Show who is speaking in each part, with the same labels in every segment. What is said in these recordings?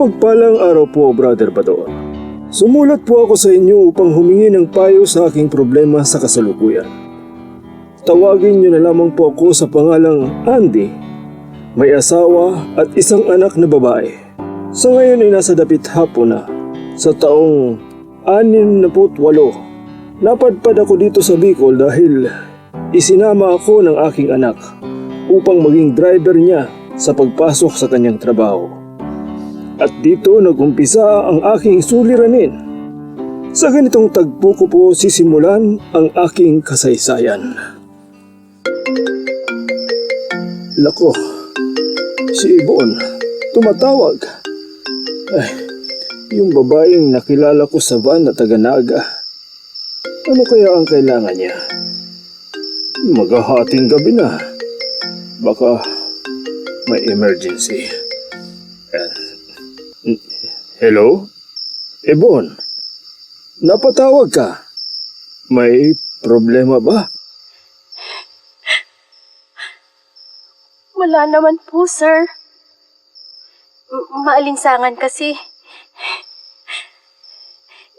Speaker 1: Pagpalang araw po, Brother Bador. Sumulat po ako sa inyo upang humingi ng payo sa aking problema sa kasalukuyan. Tawagin niyo na lamang po ako sa pangalang Andy. May asawa at isang anak na babae. Sa ngayon ay nasa dapit hapon na. Sa taong 68, napadpad ako dito sa Bicol dahil isinama ako ng aking anak upang maging driver niya sa pagpasok sa kanyang trabaho. At dito nagumpisa ang aking suliranin. Sa ganitong tagpo ko po sisimulan ang aking kasaysayan. Lako, si Ibon, tumatawag. Ay, yung babaeng nakilala ko sa van na taga-naga. Ano kaya ang kailangan niya? Maghahating gabi na. Baka may emergency. Hello? Ebon, napatawag ka. May problema ba?
Speaker 2: Wala naman po, sir. M- maalinsangan kasi.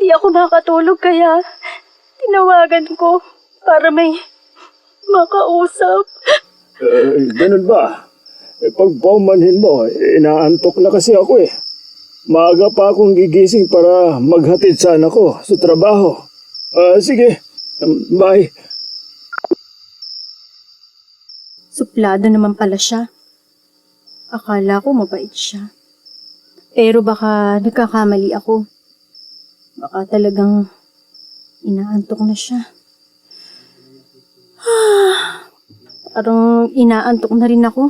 Speaker 2: Di ako makatulog kaya tinawagan ko para may makausap.
Speaker 1: Eh, ganun ba? Eh, pag paumanhin mo, inaantok na kasi ako eh. Maaga pa akong gigising para maghatid sana ko sa trabaho. Ah, sige, Um, bye.
Speaker 2: Suplado naman pala siya. Akala ko mabait siya. Pero baka nagkakamali ako. Baka talagang inaantok na siya. Parang inaantok na rin ako.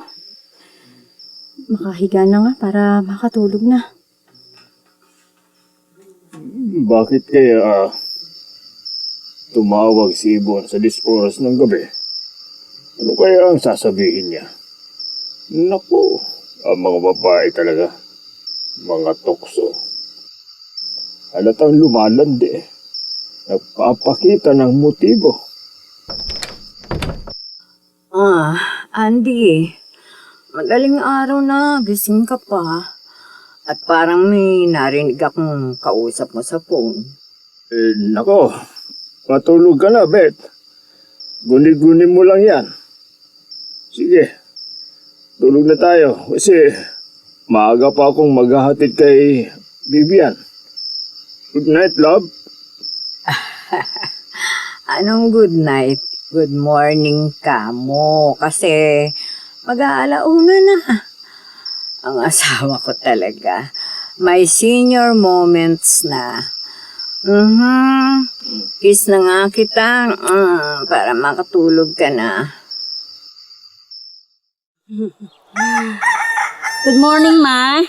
Speaker 2: Makahiga na nga para makatulog na.
Speaker 1: Bakit kaya ah, tumawag si Ibon sa dis oras ng gabi? Ano kaya ang sasabihin niya? Naku, ang mga babae talaga. Mga tokso. Halatang lumalandi. Nagpapakita ng motibo.
Speaker 3: Ah, Andy, madaling araw na, gising ka pa. At parang may narinig akong kausap mo sa phone.
Speaker 1: Eh, nako, matulog ka na, Bet. Guni-guni mo lang yan. Sige, tulog na tayo kasi maaga pa akong maghahatid kay Bibian. Good night, love.
Speaker 3: Anong good night? Good morning ka mo. Kasi mag-aalauna na. Ang asawa ko talaga. May senior moments na. Mhm. Kiss na nga kita mm, para makatulog ka na.
Speaker 4: Good morning, Ma.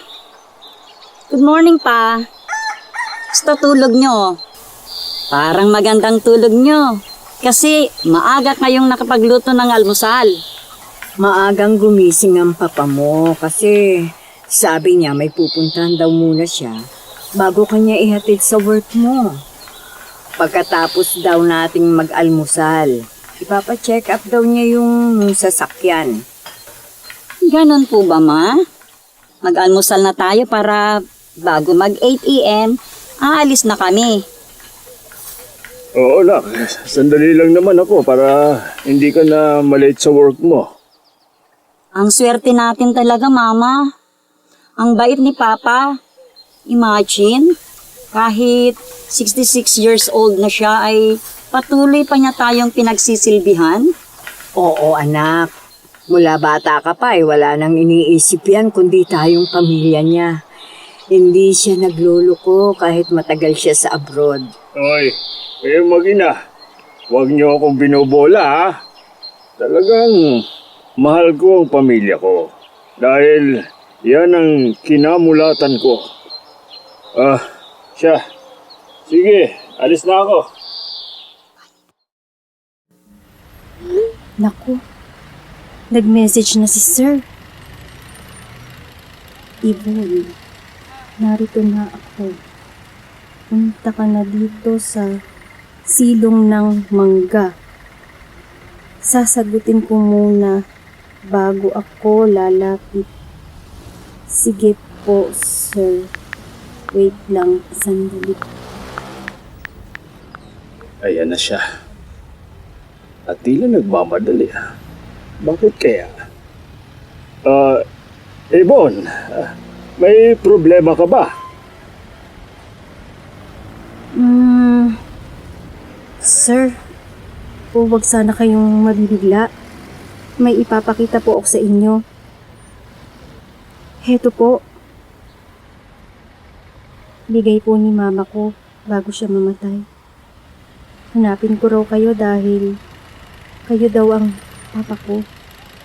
Speaker 4: Good morning, Pa. Gusto tulog nyo? Parang magandang tulog nyo. Kasi maaga kayong nakapagluto ng almusal.
Speaker 3: Maagang gumising ang papa mo kasi sabi niya may pupuntahan daw muna siya bago kanya ihatid sa work mo. Pagkatapos daw nating mag-almusal, ipapacheck up daw niya yung sasakyan.
Speaker 4: Ganon po ba, Ma? Mag-almusal na tayo para bago mag 8 a.m., aalis na kami.
Speaker 1: Oo, nak. Sandali lang naman ako para hindi ka na malate sa work mo.
Speaker 4: Ang swerte natin talaga, Mama. Ang bait ni Papa. Imagine, kahit 66 years old na siya ay patuloy pa niya tayong pinagsisilbihan.
Speaker 3: Oo anak, mula bata ka pa eh, wala nang iniisip yan kundi tayong pamilya niya. Hindi siya nagluluko kahit matagal siya sa abroad.
Speaker 1: Oy, eh mag-ina. Huwag niyo akong binobola, ha? Talagang mahal ko ang pamilya ko. Dahil yan ang kinamulatan ko. Ah, siya. Sige, alis na ako.
Speaker 2: Naku, nag-message na si Sir. Ibon, narito na ako. Punta ka na dito sa silong ng mangga. Sasagutin ko muna bago ako lalapit. Sige po, sir. Wait lang, sandali.
Speaker 1: Ayan na siya. At tila nagmamadali. Bakit kaya? Ah, Ibon, ah, may problema ka ba?
Speaker 2: Hmm, sir, po wag sana kayong mabibigla. May ipapakita po ako sa inyo. Heto po. Bigay po ni mama ko bago siya mamatay. Hanapin ko raw kayo dahil kayo daw ang papa ko.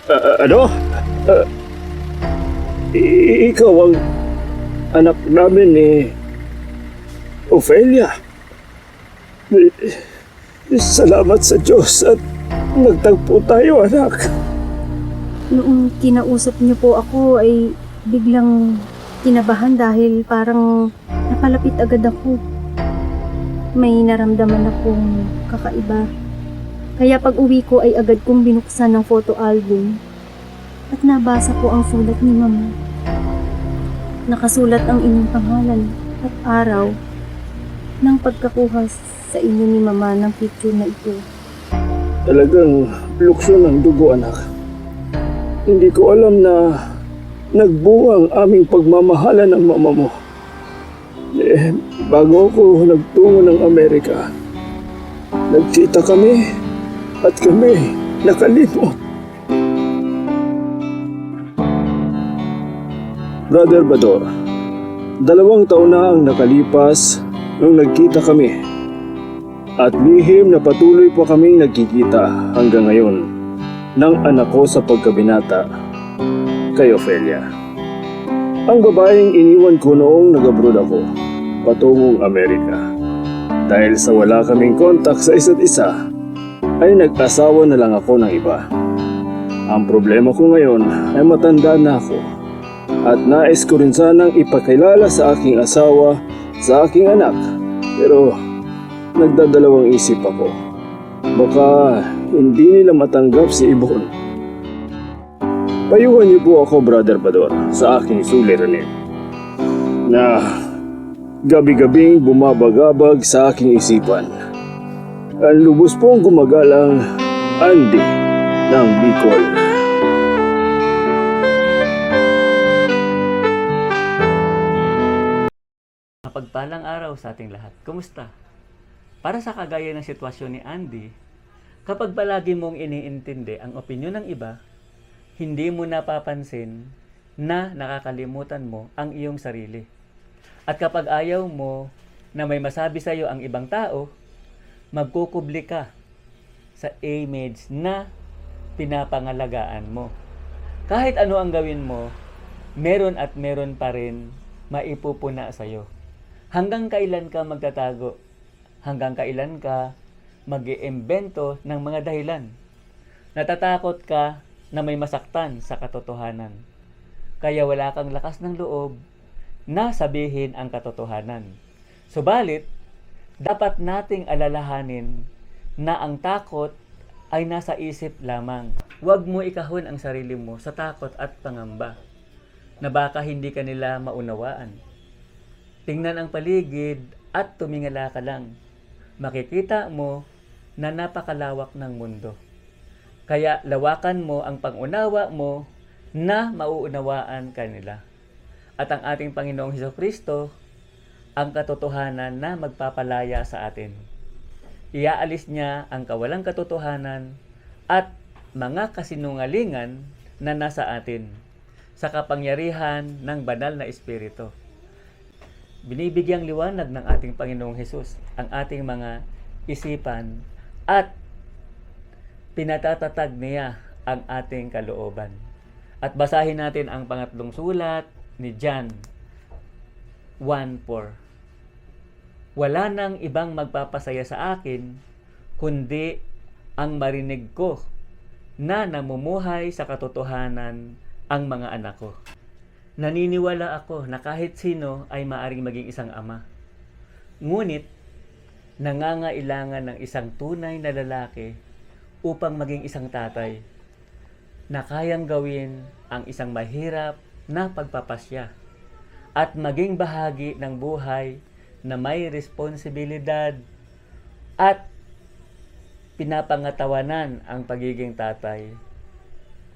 Speaker 1: Ah, ano? I- ikaw ang anak namin ni Ophelia. Eh, Salamat sa Diyos at nagtagpo tayo, anak.
Speaker 2: Noong kinausap niyo po ako ay biglang kinabahan dahil parang napalapit agad ako. May naramdaman akong kakaiba. Kaya pag uwi ko ay agad kong binuksan ng photo album at nabasa ko ang sulat ni Mama. Nakasulat ang inyong pangalan at araw ng pagkakuha sa inyo ni Mama ng picture na ito.
Speaker 1: Talagang lukso ng dugo, anak. Hindi ko alam na nagbuwang aming pagmamahalan ng mama mo. Eh, bago ako nagtungo ng Amerika, nagkita kami at kami nakalimot. Brother Bador, dalawang taon na ang nakalipas nung nagkita kami at lihim na patuloy pa kaming nagkikita hanggang ngayon ng anak ko sa pagkabinata kay Ophelia. Ang babaeng iniwan ko noong nag-abroad ako patungong Amerika. Dahil sa wala kaming kontak sa isa't isa, ay nag-asawa na lang ako ng iba. Ang problema ko ngayon ay matanda na ako at nais ko rin sanang ipakilala sa aking asawa sa aking anak. Pero nagdadalawang isip ako. Baka hindi nila matanggap si Ibon. Payuhan niyo po ako, Brother Bador, sa aking suliranin. Na gabi-gabing bumabagabag sa aking isipan. Ang lubos pong gumagalang Andy ng Bicol.
Speaker 5: Mapagpalang araw sa ating lahat. Kumusta? Para sa kagaya ng sitwasyon ni Andy, kapag palagi mong iniintindi ang opinyon ng iba, hindi mo napapansin na nakakalimutan mo ang iyong sarili. At kapag ayaw mo na may masabi sa iyo ang ibang tao, magkukubli ka sa image na pinapangalagaan mo. Kahit ano ang gawin mo, meron at meron pa rin maipupuna sa iyo. Hanggang kailan ka magtatago? Hanggang kailan ka mag-iimbento ng mga dahilan? Natatakot ka na may masaktan sa katotohanan. Kaya wala kang lakas ng loob na sabihin ang katotohanan. Subalit, dapat nating alalahanin na ang takot ay nasa isip lamang. Huwag mo ikahon ang sarili mo sa takot at pangamba na baka hindi ka nila maunawaan. Tingnan ang paligid at tumingala ka lang. Makikita mo na napakalawak ng mundo. Kaya lawakan mo ang pangunawa mo na mauunawaan kanila. At ang ating Panginoong Heso Kristo, ang katotohanan na magpapalaya sa atin. Iaalis niya ang kawalang katotohanan at mga kasinungalingan na nasa atin sa kapangyarihan ng banal na Espiritu. Binibigyang liwanag ng ating Panginoong Hesus ang ating mga isipan at pinatatatag niya ang ating kalooban. At basahin natin ang pangatlong sulat ni John 1.4 Wala nang ibang magpapasaya sa akin kundi ang marinig ko na namumuhay sa katotohanan ang mga anak ko. Naniniwala ako na kahit sino ay maaring maging isang ama. Ngunit, nangangailangan ng isang tunay na lalaki upang maging isang tatay na kayang gawin ang isang mahirap na pagpapasya at maging bahagi ng buhay na may responsibilidad at pinapangatawanan ang pagiging tatay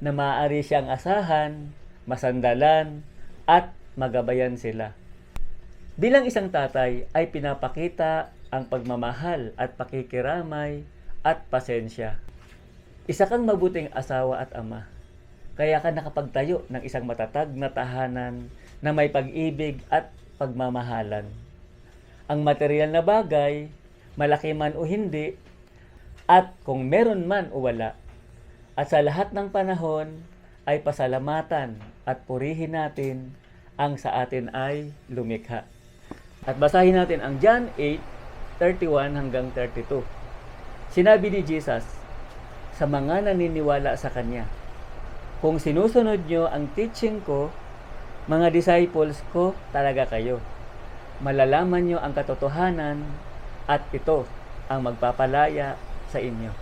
Speaker 5: na maaari siyang asahan, masandalan, at magabayan sila. Bilang isang tatay ay pinapakita ang pagmamahal at pakikiramay at pasensya. Isa kang mabuting asawa at ama. Kaya ka nakapagtayo ng isang matatag na tahanan na may pag-ibig at pagmamahalan. Ang material na bagay, malaki man o hindi, at kung meron man o wala, at sa lahat ng panahon ay pasalamatan at purihin natin ang sa atin ay lumikha. At basahin natin ang John 8, 31 hanggang 32. Sinabi ni Jesus sa mga naniniwala sa Kanya, Kung sinusunod nyo ang teaching ko, mga disciples ko talaga kayo. Malalaman nyo ang katotohanan at ito ang magpapalaya sa inyo.